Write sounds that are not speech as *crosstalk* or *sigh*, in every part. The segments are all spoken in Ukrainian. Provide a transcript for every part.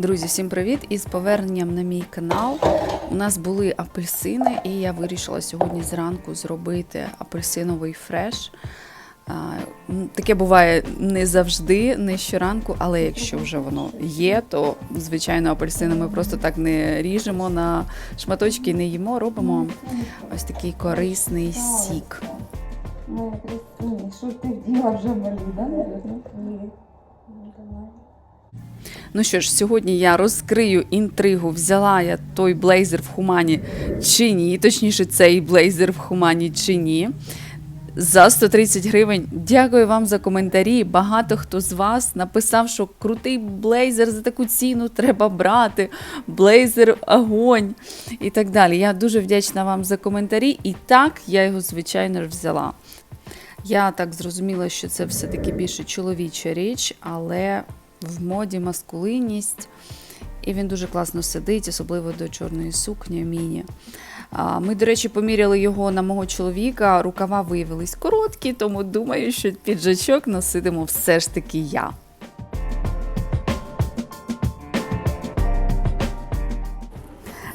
Друзі, всім привіт! І з поверненням на мій канал. У нас були апельсини, і я вирішила сьогодні зранку зробити апельсиновий фреш. Таке буває не завжди, не щоранку, але якщо вже воно є, то звичайно апельсини ми просто так не ріжемо на шматочки, не їмо, робимо ось такий корисний сік. Що ти вділа вже малі, да, Ну що ж, сьогодні я розкрию інтригу, взяла я той блейзер в хумані чи ні, точніше, цей блейзер в хумані чи ні. За 130 гривень. Дякую вам за коментарі. Багато хто з вас написав, що крутий блейзер за таку ціну треба брати. Блейзер огонь і так далі. Я дуже вдячна вам за коментарі. І так я його, звичайно взяла. Я так зрозуміла, що це все-таки більше чоловіча річ, але в моді маскулинність. І він дуже класно сидить, особливо до чорної сукні міні. Ми, до речі, поміряли його на мого чоловіка. Рукава виявились короткі, тому думаю, що піджачок носитиму все ж таки я.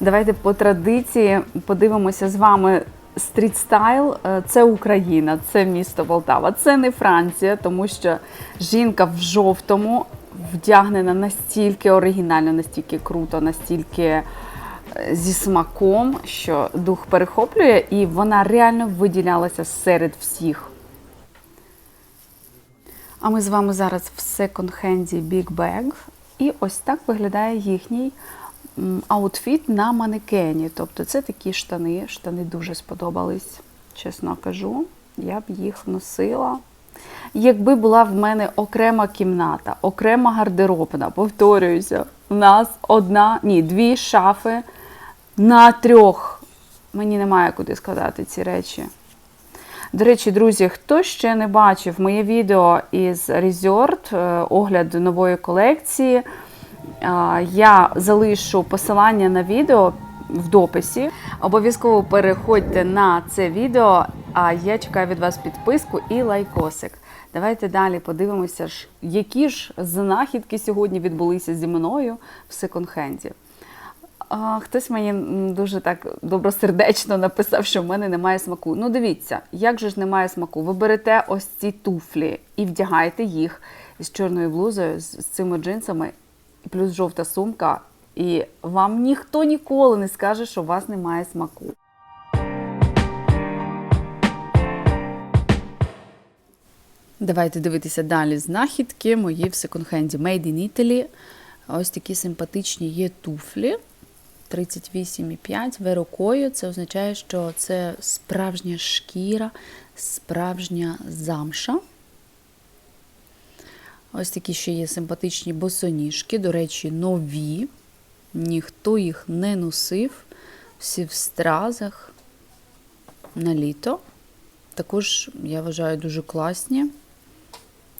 Давайте по традиції подивимося з вами стрітстайл. Е, Це Україна, це місто Полтава. Це не Франція, тому що жінка в жовтому вдягнена настільки оригінально, настільки круто, настільки е, зі смаком, що дух перехоплює, і вона реально виділялася серед всіх. А ми з вами зараз в секонд-хенді Big Bag. І ось так виглядає їхній аутфіт на манекені. Тобто це такі штани. Штани дуже сподобались, чесно кажу. Я б їх носила. Якби була в мене окрема кімната, окрема гардеробна, повторююся, у нас одна, ні, дві шафи на трьох. Мені немає куди складати ці речі. До речі, друзі, хто ще не бачив моє відео із Resort, е, огляд нової колекції, е, я залишу посилання на відео в дописі. Обов'язково переходьте на це відео, а я чекаю від вас підписку і лайкосик. Давайте далі подивимося, які ж знахідки сьогодні відбулися зі мною в секонд-хенді. Хтось мені дуже так добросердечно написав, що в мене немає смаку. Ну, дивіться, як же ж немає смаку? Ви берете ось ці туфлі і вдягаєте їх з чорною блузою, з, цими джинсами, плюс жовта сумка, і вам ніхто ніколи не скаже, що у вас немає смаку. Давайте дивитися далі знахідки мої в секонд-хенді. Made in Italy. Ось такі симпатичні є туфлі. 38,5 вирокою. Це означає, що це справжня шкіра, справжня замша. Ось такі ще є симпатичні босоніжки, до речі, нові. Ніхто їх не носив. Всі в стразах на літо. Також, я вважаю, дуже класні.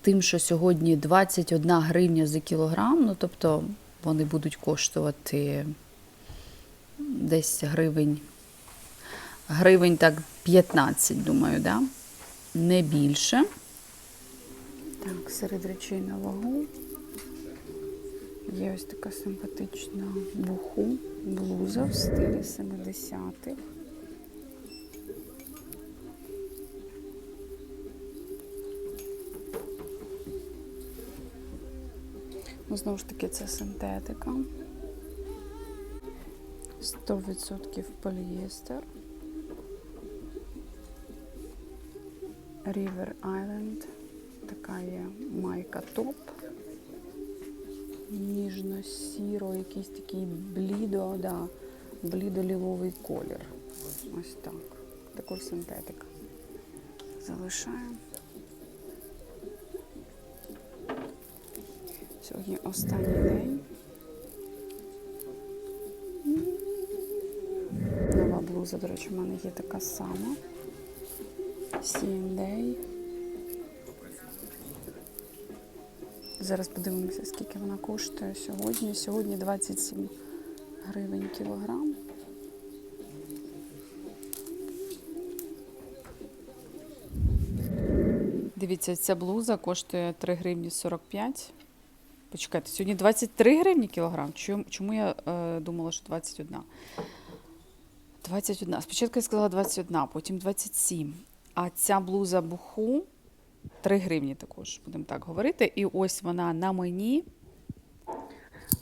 Тим, що сьогодні 21 гривня за кілограм, ну тобто вони будуть коштувати десь гривень. Гривень так 15, думаю, да? не більше. Так, серед речей на вагу. Є ось така симпатична буху, блуза в стилі 70-х. Ну, знову ж таки, це синтетика. 100% полієстер. River Island. Така є майка топ. Ніжно-сіро, якийсь такий блідо, да, блідо-ліловий колір. Ось так. Також синтетика. Залишаємо. Сьогодні останній день. Нова блуза, до речі, в мене є така сама. C&A. Зараз подивимося, скільки вона коштує сьогодні. Сьогодні 27 гривень кілограм. Дивіться, ця блуза коштує 3 гривні 45. Почекайте, сьогодні 23 гривні кілограм. Чому, чому я е, думала, що 21? 21. Спочатку я сказала 21, потім 27. А ця блуза буху 3 гривні також, будемо так говорити. І ось вона на мені.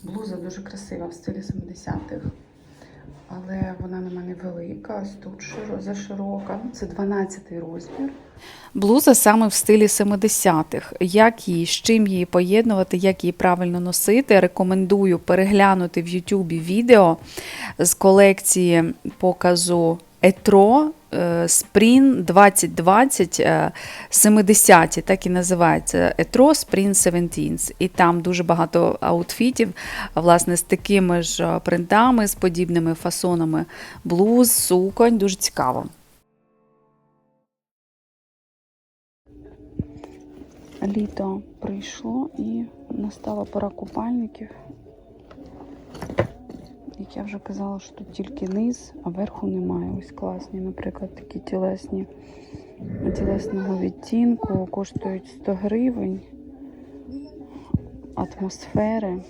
Блуза дуже красива в стилі 70-х. Але вона на мене велика, ось тут широ, заширока. Це 12-й розмір. Блуза саме в стилі 70-х. Як її, з чим її поєднувати, як її правильно носити, рекомендую переглянути в Ютубі відео з колекції показу Етро Spring 2020 е, 70-ті, так і називається Етро Spring 17. І там дуже багато аутфітів, власне, з такими ж е, принтами, з подібними фасонами блуз, суконь. Дуже цікаво. Літо прийшло і настала пора купальників. Як я вже казала, що тут тільки низ, а верху немає. Ось класні, наприклад, такі тілесні тілесного відтінку. Коштують 100 гривень. Атмосфери.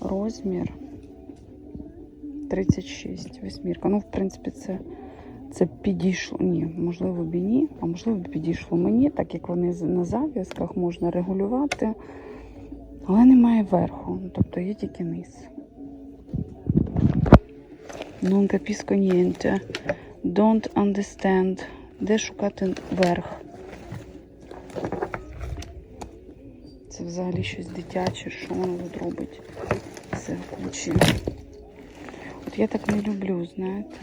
Розмір 36. Восьмірка. Ну, в принципі, це, це підійшло. Ні, можливо, б і ні, а можливо, б підійшло мені, так як вони на зав'язках можна регулювати. Але немає верху, тобто є тільки низ. Non capisco niente. Don't understand. Де шукати верх? Це взагалі щось дитяче, що воно тут робить? Це в кучі. От я так не люблю, знаєте.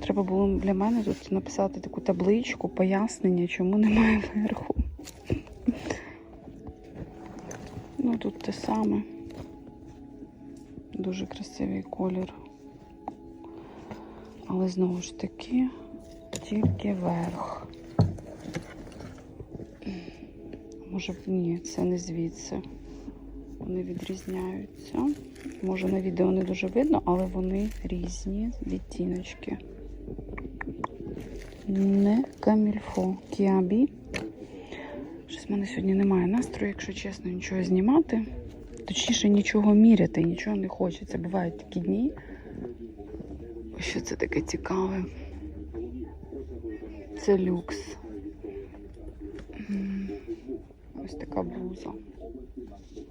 Треба було для мене тут написати таку табличку, пояснення, чому немає верху. Ну тут те саме. Дуже красивий колір. Але знову ж таки, тільки верх. Може, ні, це не звідси. Вони відрізняються. Може на відео не дуже видно, але вони різні відтіночки. Не камільфо. Кіабі. Щось в мене сьогодні немає настрою, якщо чесно, нічого знімати. Точніше, нічого міряти, нічого не хочеться. Бувають такі дні. Що це таке цікаве? Це люкс. Ось така блуза.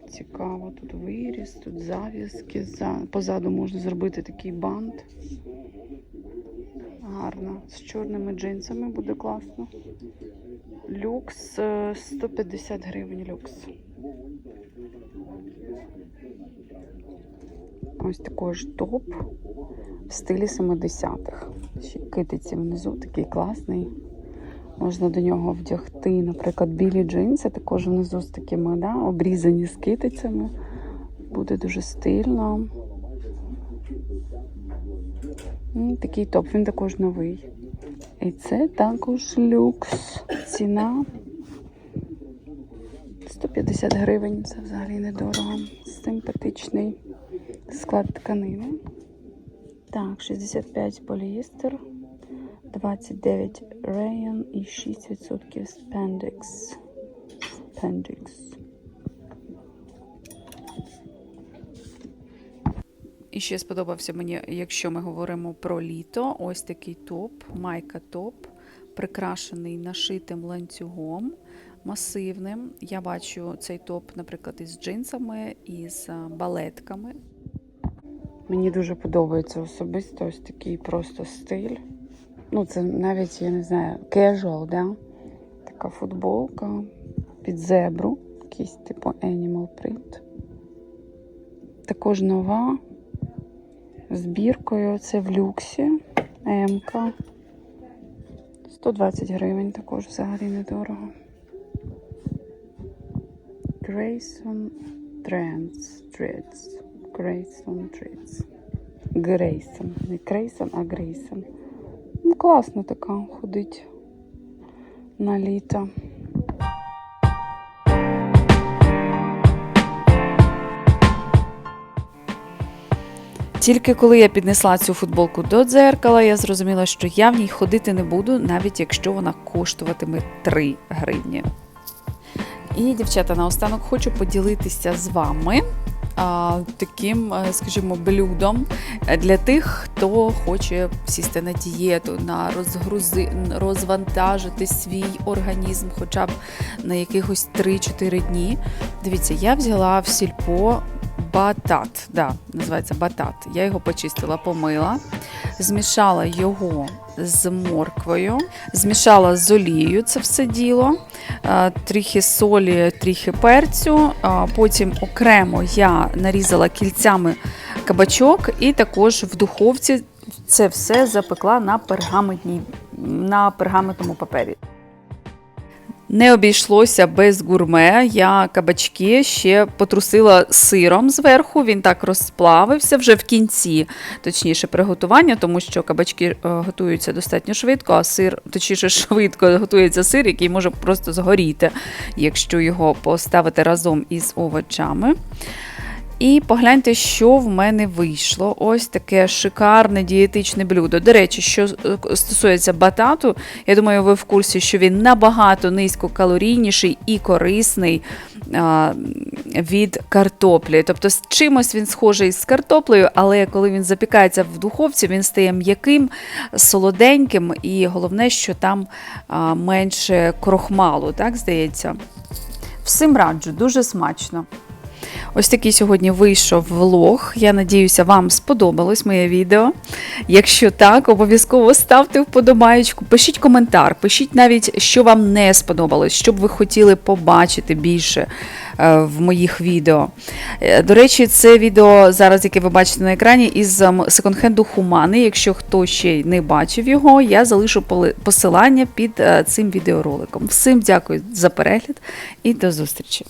Цікаво, тут виріс, тут зав'язки. Позаду можна зробити такий бант. Гарно. З чорними джинсами буде класно. Люкс е, 150 гривень люкс. Ось такий ж топ в стилі 70-х. Ще китиці внизу такий класний. Можна до нього вдягти, наприклад, білі джинси, також внизу з такими, да, обрізані з китицями. Буде дуже стильно. М, Такий топ, він також новий. І це також люкс. Ціна 150 гривень. Це взагалі недорого. Симпатичний склад тканини. Так, 65 поліестер, 29 рейон і 6% спендекс. Спендекс. І ще сподобався мені, якщо ми говоримо про літо, ось такий топ, майка топ, прикрашений нашитим ланцюгом, масивним. Я бачу цей топ, наприклад, із джинсами, із балетками. Мені дуже подобається особисто ось такий просто стиль. Ну, це навіть, я не знаю, casual, да? Така футболка під зебру, якийсь типу animal print. Також нова збіркою. Це в люксі. МК. 120 гривень також взагалі недорого. Grayson Trends. Trends. Grayson Trends. Грейсон. Не Крейсон, а Грейсон. Ну, класно така ходить на літо. Тільки коли я піднесла цю футболку до дзеркала, я зрозуміла, що я в ній ходити не буду, навіть якщо вона коштуватиме 3 гривні. І, дівчата, наостанок хочу поділитися з вами таким, е, скажімо, блюдом для тих, хто хоче сісти на дієту, на розгрузи, розвантажити свій організм хоча б на якихось 3-4 дні. Дивіться, я взяла в сільпо батат. Да, називається батат. Я його почистила, помила, змішала його з морквою, змішала з олією це все діло, е, трохи солі, трохи перцю. Потім окремо я нарізала кільцями кабачок і також в духовці це все запекла на пергаментній, на пергаментному папері. Не обійшлося без гурме. Я кабачки ще потрусила сиром зверху. Він так розплавився вже в кінці, точніше, приготування, тому що кабачки е, готуються достатньо швидко, а сир, точніше, *laughs* швидко готується сир, який може просто згоріти, якщо його поставити разом із овочами. І погляньте, що в мене вийшло. Ось таке шикарне дієтичне блюдо. До речі, що е, стосується батату, я думаю, ви в курсі, що він набагато низькокалорійніший і корисний а, від картоплі. Тобто, з чимось він схожий з картоплею, але коли він запікається в духовці, він стає м'яким, солоденьким, і головне, що там а, менше крохмалу, так здається. Всім раджу, дуже смачно. Ось такий сьогодні вийшов влог. Я надіюся, вам сподобалось моє відео. Якщо так, обов'язково ставте вподобаєчку, пишіть коментар, пишіть навіть, що вам не сподобалось, що б ви хотіли побачити більше е, в моїх відео. Е, До речі, це відео зараз, яке ви бачите на екрані, із ем, секонд-хенду Хумани. Якщо хто ще не бачив його, я залишу посилання під е, цим відеороликом. Всім дякую за перегляд і до зустрічі!